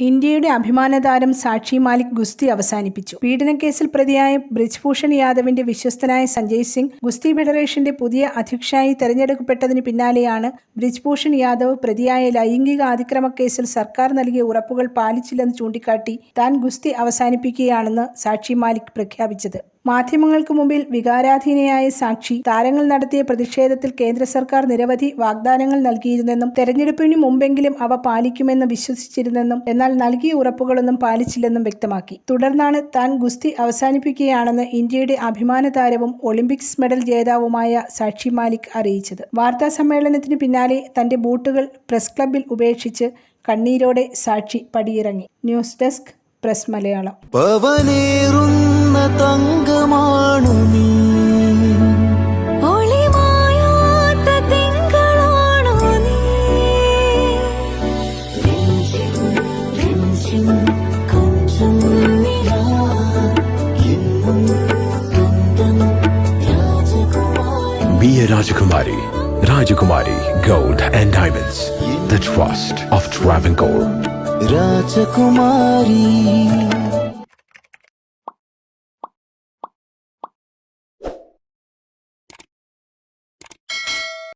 ഇന്ത്യയുടെ അഭിമാനതാരം സാക്ഷി മാലിക് ഗുസ്തി അവസാനിപ്പിച്ചു. പീഡനക്കേസിൽ പ്രതിയായ ബ്രിജ്ഭൂഷൺ യാദവിന്റെ വിശ്വസ്തനായ സഞ്ജയ് സിംഗ് ഗുസ്തി ഫെഡറേഷന്റെ പുതിയ അധ്യക്ഷനായി തെരഞ്ഞെടുക്കപ്പെട്ടതിന് പിന്നാലെയാണ് ബ്രിജ്ഭൂഷൺ യാദവ് പ്രതിയായ ലൈംഗിക അതിക്രമ കേസിൽ സർക്കാർ നൽകിയ ഉറപ്പുകൾ പാലിച്ചില്ലെന്ന് ചൂണ്ടിക്കാട്ടി താൻ ഗുസ്തി അവസാനിപ്പിക്കുകയാണെന്ന് സാക്ഷി മാലിക് പ്രഖ്യാപിച്ചത്. മാധ്യമങ്ങൾക്ക് മുമ്പിൽ വികാരാധീനയായ സാക്ഷി താരങ്ങൾ നടത്തിയ പ്രതിഷേധത്തിൽ കേന്ദ്ര സർക്കാർ നിരവധി വാഗ്ദാനങ്ങൾ നൽകിയിരുന്നെന്നും തെരഞ്ഞെടുപ്പിന് മുമ്പെങ്കിലും അവ പാലിക്കുമെന്ന് വിശ്വസിച്ചിരുന്നെന്നും എന്നാൽ നൽകിയ ഉറപ്പുകളൊന്നും പാലിച്ചില്ലെന്നും വ്യക്തമാക്കി. തുടർന്നാണ് താൻ ഗുസ്തി അവസാനിപ്പിക്കുകയാണെന്ന് ഇന്ത്യയുടെ അഭിമാന താരവും ഒളിമ്പിക്സ് മെഡൽ ജേതാവുമായ സാക്ഷി മാലിക് അറിയിച്ചത്. വാർത്താ സമ്മേളനത്തിന് പിന്നാലെ തന്റെ ബൂട്ടുകൾ പ്രസ് ക്ലബിൽ ഉപേക്ഷിച്ച് കണ്ണീരോടെ സാക്ഷി പടിയിറങ്ങി. ന്യൂസ് ഡെസ്ക് പ്രസ് മലയാളം തങ്കമാണു നീ Be a Rajakumari. Rajakumari Gold and Diamonds. The trust of Travancore. Rajakumari.